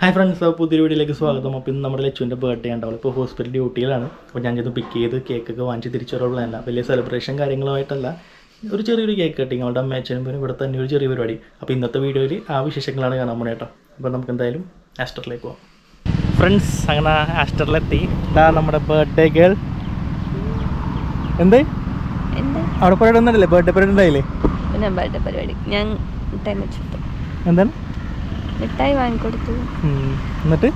Hi friends അപ്പോൾ പുതിയ വീഡിയോയിലേക്ക് സ്വാഗതം. അപ്പോൾ ഇന്ന് നമ്മുടെ ലച്ചുവിന്റെ ബർത്ത്ഡേ ഉണ്ടാവും ഇപ്പോൾ ഹോസ്പിറ്റൽ ഡ്യൂട്ടിയിലാണ് അപ്പോൾ ഞാൻ ചെയ്ത് പിക്ക് ചെയ്ത് കേക്കൊക്കെ വാങ്ങിച്ച് തിരിച്ചു വരാനുള്ള പ്ലാനല്ല വലിയ സെലിബ്രേഷൻ കാര്യങ്ങളുമായിട്ടല്ല ഒരു ചെറിയൊരു കേക്ക് കട്ടിങ് അവളുടെ അമ്മ അമ്മയച്ചനും പിന്നെ ഇവിടെ തന്നെ ഒരു ചെറിയ പരിപാടി. അപ്പോൾ ഇന്നത്തെ വീഡിയോയിൽ ആ വിശേഷങ്ങളാണ് കാണാൻ പോണേ കേട്ടോ. അപ്പോൾ നമുക്ക് എന്തായാലും ആസ്റ്ററിലേക്ക് പോകാം ഫ്രണ്ട്സ് അങ്ങനെ ആസ്റ്ററിലെത്തി. ഇതാ നമ്മുടെ ബർത്ത്ഡേ ഗേൾ എന്ത്? അവിടെ പരിപാടി ഒന്നുണ്ടല്ലേ ബർത്ത്ഡേ പരിപാടി ഉണ്ടായില്ലേ? ബർത്ത്ഡേ പരിപാടി. ഞാൻ എന്താണ്? മിഠായി വാങ്ങിക്കൊടുത്തു. എന്നിട്ട്?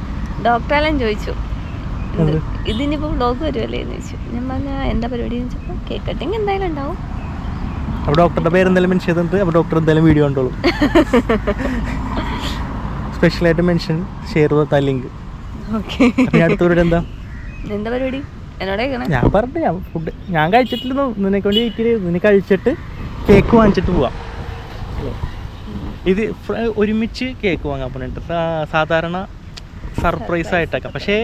ഡോക്ടറെല്ലാം ചോദിച്ചു. ഇതിനിപ്പോ ബ്ലോഗ് വരുമല്ലേ എന്ന് ചോദിച്ചു. ഞാൻ പറഞ്ഞ എന്താ പരിപാടി? എന്ന് ചോദിച്ചപ്പോൾ കേക്ക് കട്ടിങ് എന്തായാലും ഉണ്ടാവും. ഡോക്ടറുടെ പേര് എന്തായാലും മെൻഷൻ ചെയ്തിട്ടുണ്ട് അപ്പോൾ ഡോക്ടർ എന്തായാലും വീഡിയോ കണ്ടോളൂ. സ്പെഷ്യലായിട്ട് മെൻഷൻ ഷെയർ ചെയ്ത ലിങ്ക് അപ്പം അടുത്ത പരിപാടി എന്താ? എന്താ പരിപാടി? ഞാൻ പറഞ്ഞു ഞാൻ ഫുഡ് ഞാൻ കഴിച്ചിട്ടില്ലെന്നു നിനക്ക് വേണ്ടി നിന്നെ കഴിച്ചിട്ട് കേക്ക് വാങ്ങിച്ചിട്ട് പോവാം. ഇത് ഒരുമിച്ച് കേക്ക് വാങ്ങാൻ പോണിട്ട് സാധാരണ സർപ്രൈസ് ആയിട്ടൊക്കെ. പക്ഷേ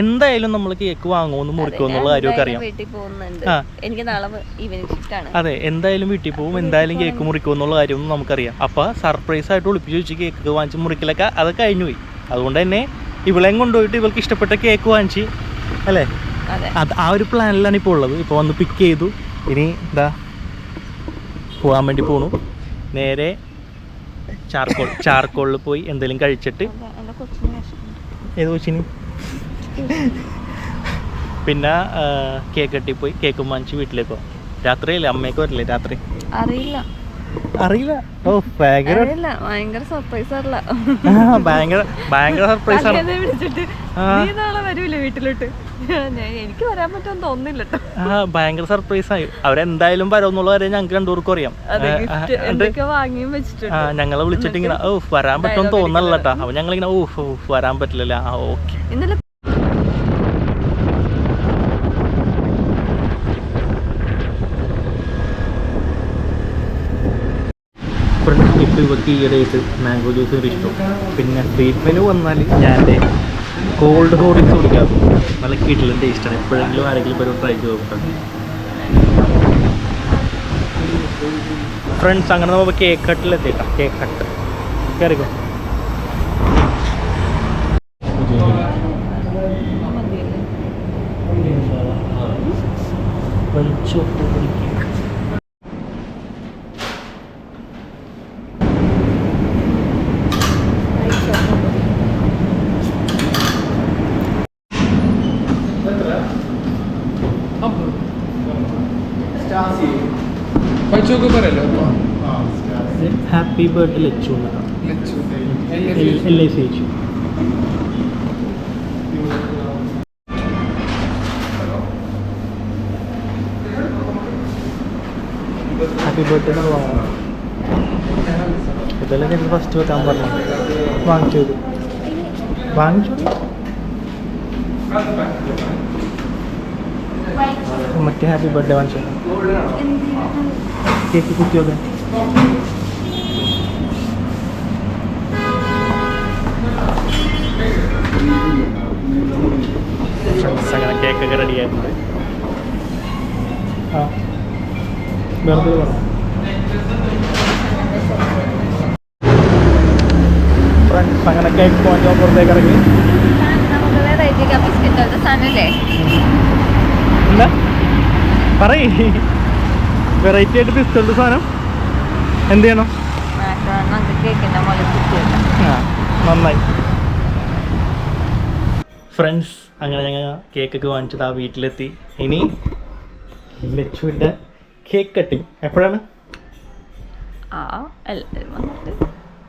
എന്തായാലും നമ്മൾ കേക്ക് വാങ്ങുമെന്ന് മുറിക്കുമോ എന്നുള്ള കാര്യമൊക്കെ അറിയാം. എനിക്ക് നാളെ ഈവനിങ് അതെ എന്തായാലും വീട്ടിൽ പോകും. എന്തായാലും കേക്ക് മുറിക്കും എന്നുള്ള കാര്യമൊന്നും നമുക്കറിയാം. അപ്പോൾ സർപ്രൈസ് ആയിട്ട് ഒളിപ്പിച്ച് വെച്ച് കേക്ക് വാങ്ങിച്ച് മുറിക്കലൊക്കെ അത് കഴിഞ്ഞു പോയി. അതുകൊണ്ട് തന്നെ ഇവളെയും കൊണ്ടുപോയിട്ട് ഇവൾക്ക് ഇഷ്ടപ്പെട്ട കേക്ക് വാങ്ങിച്ച് അല്ലേ? അതെ. അത് ആ ഒരു പ്ലാനിലാണ് ഇപ്പോൾ ഉള്ളത്. ഇപ്പൊ വന്ന് പിക്ക് ചെയ്തു. ഇനി എന്താ പോകാൻ വേണ്ടി പോണു. നേരെ ചാർക്കോൾ ചാർക്കോളിൽ പോയി എന്തെങ്കിലും കഴിച്ചിട്ട്. ഏത് കൊച്ചിന്? പിന്നെ കേക്ക് കെട്ടി പോയി കേക്ക് വാങ്ങിച്ച് വീട്ടിലേക്ക് പോകാം രാത്രിയല്ലേ? അമ്മയൊക്കെ വരില്ലേ രാത്രി? അറിയില്ല. അറിയില്ല. ഓ ഭയങ്കര അറിയില്ല. ഭയങ്കര സർപ്രൈസ് ഭയങ്കര ഭയങ്കര സർപ്രൈസ് വരൂലേ വീട്ടിലോട്ട്? എനിക്ക് വരാൻ പറ്റുമെന്ന് തോന്നുന്നില്ല ആ ഭയങ്കര സർപ്രൈസ് ആയി. അവരെന്തായാലും വരും കാര്യം ഞങ്ങൾക്ക് രണ്ടുപേർക്കും അറിയാം. ഞങ്ങളെ വിളിച്ചിട്ട് ഇങ്ങനെ ഓ വരാൻ പറ്റുമെന്ന് തോന്നല്ലോ അപ്പൊ ഞങ്ങളിങ്ങനെ ഓ ഓ, വരാൻ പറ്റില്ലല്ലോ. ആ ഓക്കെ. ഇന്നലെ ഇപ്പം ഇവർക്ക് ഈയിടെയായിട്ട് മാംഗോ ജ്യൂസ് ഒരു ഇഷ്ടം. പിന്നെ ട്രീറ്റ്മെന്റ് വന്നാൽ ഞാൻ എന്റെ കോൾഡ് ഹോർലിക്സ് കുടിക്കാം. നല്ല കിടിലൻ ടേസ്റ്റാണ് എപ്പോഴെങ്കിലും ആരെങ്കിലും വരും ട്രൈ ചെയ്ത് നോക്കാം. ഫ്രണ്ട്സ് അങ്ങനെ നമ്മൾ കേക്ക് കട്ടിലെത്തിയിട്ടാണ് കേക്ക് കട്ട് കയറിക്കോ പച്ചൊക്കെ പറയല്ലോ ഹാപ്പി ബർത്ത്ഡേ ലച്ചു എന്നാണ് L I C H happy birthday എന്നാണ് വാങ്ങണം ഇതെല്ലാം ഞങ്ങൾ ഫസ്റ്റ് വെക്കാൻ പറഞ്ഞു. വാങ്ങിച്ചു ഇത് വാങ്ങിച്ചു മറ്റേ ഹാപ്പി ബർത്ത്ഡേ വാങ്ങിച്ചു കേക്ക് കുത്തിയൊക്കെ ഫ്രണ്ട്സ് അങ്ങനെ കേക്കൊക്കെ റെഡി ആയിട്ടുണ്ട് ആ വെറുതെ വേണം ഫ്രണ്ട്സ് അങ്ങനെ കേക്ക് പോകാൻ പുറത്തേക്ക് ഇറങ്ങി നമുക്ക് വെറൈറ്റി ബിസ്ക്കറ്റ് സാധനല്ലേ എന്താ? പറയേ. വെറൈറ്റി ആയിട്ട് ബിസ്ക്കറ്റ് സാധനം. എന്ത് ചെയ്യണം? നന്നായി. ഫ്രണ്ട്സ് അങ്ങനെ ഞങ്ങൾ കേക്കൊക്കെ വാങ്ങിച്ചത് ആ വീട്ടിലെത്തി. ഇനി ലച്ചുവിന്റെ കേക്ക് കട്ടിങ് എപ്പോഴാണ്?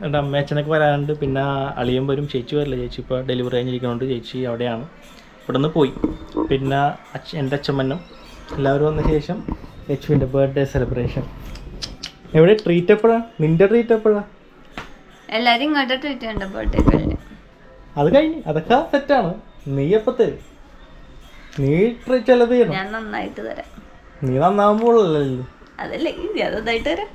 എന്റെ അമ്മയച്ഛനൊക്കെ വരാനുണ്ട് പിന്നെ അളിയൻ വരും. ചേച്ചി വരില്ല. ചേച്ചി ഇപ്പോൾ ഡെലിവറി കഴിഞ്ഞിരിക്കുന്നുണ്ട്. ചേച്ചി അവിടെയാണ്. ഇവിടെ നിന്ന് പോയി. പിന്നെ അച്ഛ എന്റെ അച്ഛമ്മനും എല്ലാവരും വന്ന ശേഷം ലക്ഷ്മിന്റെ ബർത്ത്ഡേ സെലിബ്രേഷൻ എവിടെ? ട്രീറ്റ് എപ്പോഴാണ് നിന്റെ ട്രീറ്റ് എപ്പോഴാണ് എല്ലാരും ഇങ്ങോട്ട് ട്രീറ്റ് ചെയ്യണ്ട ബർത്ത്ഡേ കഴിഞ്ഞ്. അത് കഴിഞ്ഞ്. അതൊക്കെ സെറ്റാണ് നീ എപ്പത്തെ നീ ട്രീറ്റ് അല്ല ചെയ്യണം? ഞാൻ നന്നായിട്ട് തരാം. നീ നന്നാവുമ്പോഴല്ലോ അതല്ലേ ഈസി അത് നന്നായിട്ട് തരാം.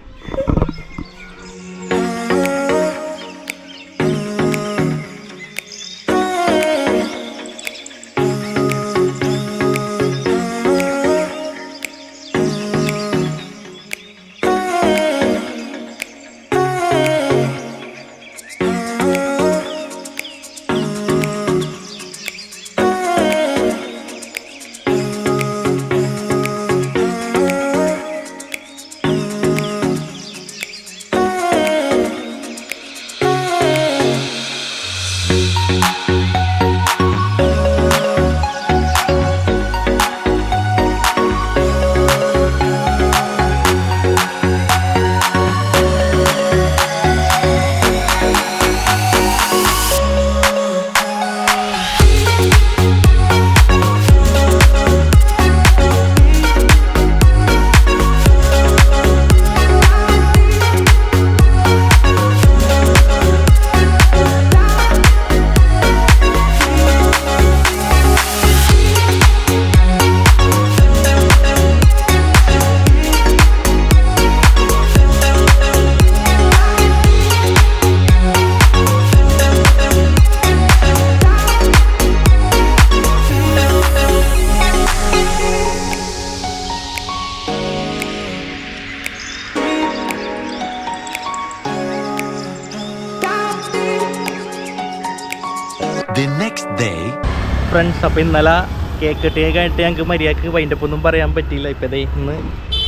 ഫ്രണ്ട്സ് അപ്പോൾ ഇന്നലെ കേക്ക് കട്ടിയൊക്കെ കഴിഞ്ഞിട്ട് ഞങ്ങൾക്ക് മര്യാദയ്ക്ക് ഒന്നും പറയാൻ പറ്റിയില്ല. ഇപ്പം ഇന്ന്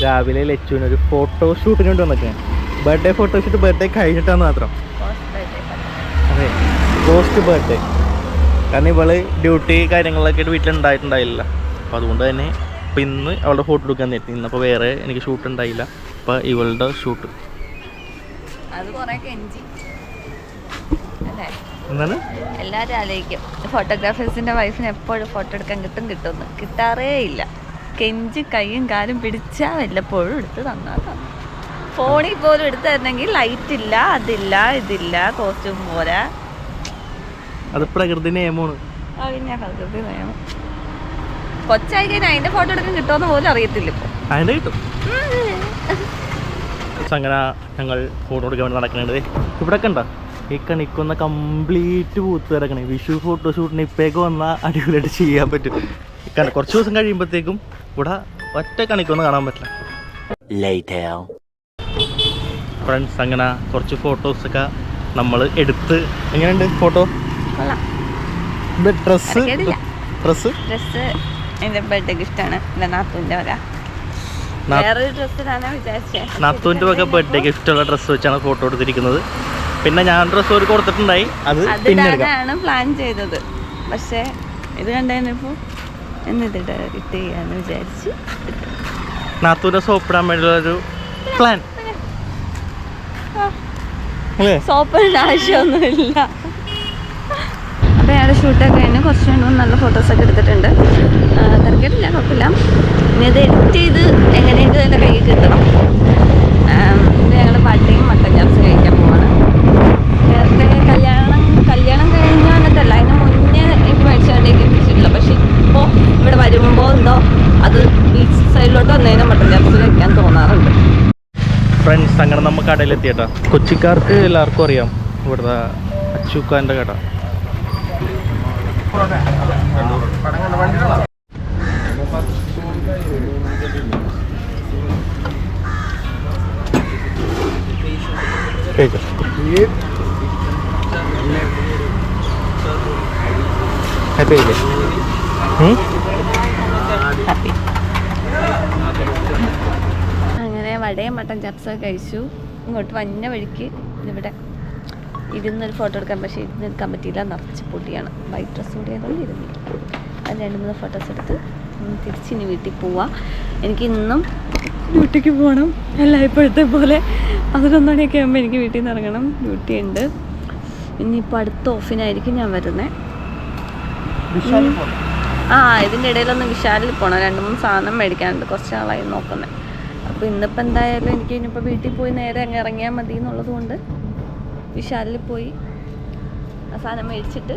രാവിലെ ലച്ചുവിന് ഒരു ഫോട്ടോ ഷൂട്ടിന് വേണ്ടി വന്നിട്ടാണ് ബർത്ത്ഡേ ഫോട്ടോ ഷൂട്ട് ബർത്ത്ഡേ കഴിഞ്ഞിട്ടാന്ന് മാത്രം. അതെ പോസ്റ്റ് ബർത്ത്ഡേ കാരണം ഇവൾ ഡ്യൂട്ടി കാര്യങ്ങളൊക്കെ വീട്ടിലുണ്ടായിട്ടുണ്ടായില്ല. അപ്പോൾ അതുകൊണ്ട് തന്നെ ഇപ്പം ഇന്ന് അവളുടെ ഫോട്ടോ എടുക്കാൻ നേരത്തെ. ഇന്നപ്പോൾ വേറെ എനിക്ക് ഷൂട്ട് ഉണ്ടായില്ല. അപ്പോൾ ഇവളുടെ ഷൂട്ട് അത് കുറേ അല്ലേ? എന്താണ്? എല്ലാവരും ആലോചിക്കും. ഫോട്ടോഗ്രാഫേഴ്സിന്റെ വൈഫിന് എപ്പോഴും ഫോട്ടോ എടുക്കാൻ കിട്ടും കിട്ടുമെന്ന്. കിട്ടാറേ ഇല്ല. കെഞ്ചി കൈയും കാലും പിടിച്ചാ വല്ലപ്പോഴും എടുത്ത് തന്നാ തന്നു ഫോണിൽ പോലും എടുത്തു തരണമെങ്കിൽ ലൈറ്റ് ഇല്ല അതില്ല ഇതില്ല കോസ്റ്റ്യൂം പോരാ അത് പ്രകൃതി നിയമമാണ്. പിന്നെ പ്രകൃതി നിയമം. കൊച്ചായി കഴിഞ്ഞാൽ അതിന്റെ ഫോട്ടോ എടുക്കാൻ കിട്ടുമെന്ന് പോലും അറിയത്തില്ല ഇപ്പൊ. അതിന്റെ കിട്ടും. അങ്ങനെ ഞങ്ങൾ ഫോട്ടോ എടുക്കാൻ വേണ്ടി നടക്കുന്നുണ്ട്. ഇവിടെ ഇവിടെ കണ്ട ഈ കണിക്കൊന്ന കംപ്ലീറ്റ് പൂത്ത് കിടക്കണേ. വിഷു ഫോട്ടോഷൂട്ടിന് ഇപ്പേക്ക് വന്നാൽ അടിപൊളിയായിട്ട് ചെയ്യാൻ പറ്റും. കുറച്ച് ദിവസം കഴിയുമ്പോഴത്തേക്കും ഇവിടെ ഒറ്റ കണിക്കൊന്ന് കാണാൻ പറ്റില്ല. ഫ്രണ്ട്സ് അങ്ങനെ കുറച്ച് ഫോട്ടോസൊക്കെ നമ്മൾ എടുത്ത് എങ്ങനെയുണ്ട് photo dress dress dress dress dress എന്റെ ബർത്ത്ഡേ ഗിഫ്റ്റാണ് എന്റെ നാത്തൂന്റെ ഒക്കെ ബർത്ത്ഡേ ഗിഫ്റ്റുള്ള ഡ്രസ്സ് വെച്ചാണ് ഫോട്ടോ എടുത്തിരിക്കുന്നത്. പിന്നെ ഞാൻ ഡ്രസ് ഒരു കൊടുത്തിട്ടുണ്ടായി. അത് പിന്നെ എടുക്കാം. പ്ലാൻ ചെയ്തത്. പക്ഷേ ഇത് കണ്ടപ്പോ എന്നിട്ട് ഇട്ട് ചെയ്യാന്ന് വിചാരിച്ചു നാത്തൂരെ സോപ്പിടാൻ വേണ്ടിയുള്ള ഒരു പ്ലാൻ സോപ്പിടേണ്ട ആവശ്യമൊന്നുമില്ല. അപ്പോൾ ഞങ്ങളുടെ ഷൂട്ടൊക്കെ കഴിഞ്ഞ് കുറച്ച് രണ്ട് മൂന്ന് നല്ല ഫോട്ടോസൊക്കെ എടുത്തിട്ടുണ്ട്. തിരക്കിട്ടില്ല കുഴപ്പമില്ല. ഇനി ഇത് എഡിറ്റ് ചെയ്ത് എങ്ങനെയെങ്കിലും എന്റെ കയ്യിൽ കിട്ടണം. ഞങ്ങളുടെ പാട്ടയും മട്ടൻ അങ്ങനെ നമ്മൾ കടയിലെത്തിയേട്ടാ. കൊച്ചിക്കാർക്ക് എല്ലാവർക്കും അറിയാം. ഇവിടുത്തെ അച്ചൂക്കാന്റെ കട. കഴിച്ചോ. ഹാപ്പി ആയില്ലേ ഉം? ഹാപ്പി അങ്ങനെ വടയും മട്ടൻ ചപ്സൊക്കെ കഴിച്ചു. ഇങ്ങോട്ട് വന്ന വഴിക്ക് ഇവിടെ ഇരുന്നൊരു ഫോട്ടോ എടുക്കാൻ പക്ഷേ ഇരുന്ന് എടുക്കാൻ പറ്റിയില്ല നിറച്ച് പൊടിയാണ്. വൈറ്റ് ഡ്രസ്സ് കൂടി ആയതുകൊണ്ട് ഇരുന്നില്ല. അത് രണ്ട് മൂന്ന് ഫോട്ടോസ് എടുത്ത് തിരിച്ചിനി തിരിച്ച് ഇനി വീട്ടിൽ പോവാം. എനിക്ക് ഇന്നും ഡ്യൂട്ടിക്ക് പോകണം. അല്ല ഇപ്പോഴത്തെ പോലെ പതിനൊന്നണിയൊക്കെ ആകുമ്പോൾ എനിക്ക് വീട്ടിൽ നിന്ന് ഇറങ്ങണം. ഡ്യൂട്ടി ഉണ്ട്. ഇനിയിപ്പോൾ അടുത്ത ഓഫിനായിരിക്കും ഞാൻ വരുന്നത് ആ ഇതിന്റെ ഇടയിലൊന്ന് വിശാലിൽ പോകണം രണ്ട് മൂന്ന് സാധനം മേടിക്കാനുണ്ട്. കുറച്ച് നാളായി നോക്കുന്നത് അപ്പോൾ ഇന്നിപ്പോൾ എന്തായാലും എനിക്ക് ഇനിയിപ്പോൾ വീട്ടിൽ പോയി നേരെ അങ്ങ് ഇറങ്ങിയാൽ മതി എന്നുള്ളത് കൊണ്ട് വിശാലിൽ പോയി ആ സാധനം മേടിച്ചിട്ട്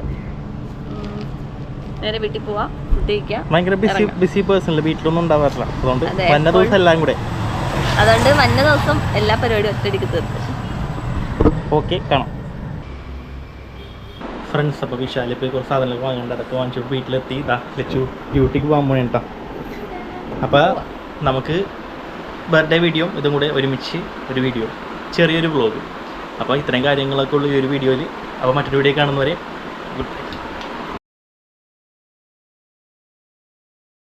നേരെ വീട്ടിൽ പോവാം ഫുഡ് കഴിക്കാം ഭയങ്കര ബിസി. ബിസി പേഴ്സണൽ വീട്ടിലൊന്നും ഉണ്ടാവാറില്ല. അതുകൊണ്ട് അതെ, വന്ന ദിവസം എല്ലാം കൂടെ. അതുകൊണ്ട് വന്ന ദിവസം എല്ലാ പരിപാടിയും ഒറ്റയടിക്ക് തീർത്ത് ഓക്കെ കാണാം. ഫ്രണ്ട്സ് അപ്പോൾ വിശാലിൽ ഇപ്പോൾ കുറച്ച് സാധനങ്ങളൊക്കെ വാങ്ങിയിട്ട് അതൊക്കെ വാങ്ങിച്ചു വീട്ടിലെത്തി. ഇതാ ലച്ചു ഡ്യൂട്ടിക്ക് പോകാൻ പോണേട്ടാ അപ്പോൾ നമുക്ക് ബർത്ത്ഡേ വീഡിയോ ഇതും കൂടെ ഒരുമിച്ച് ഒരു വീഡിയോ ചെറിയൊരു വ്ളോഗ് അപ്പോൾ ഇത്രയും കാര്യങ്ങളൊക്കെ ഉള്ള ഈ ഒരു വീഡിയോയിൽ അപ്പോൾ മറ്റൊരു വീഡിയോ കാണുന്നവരെ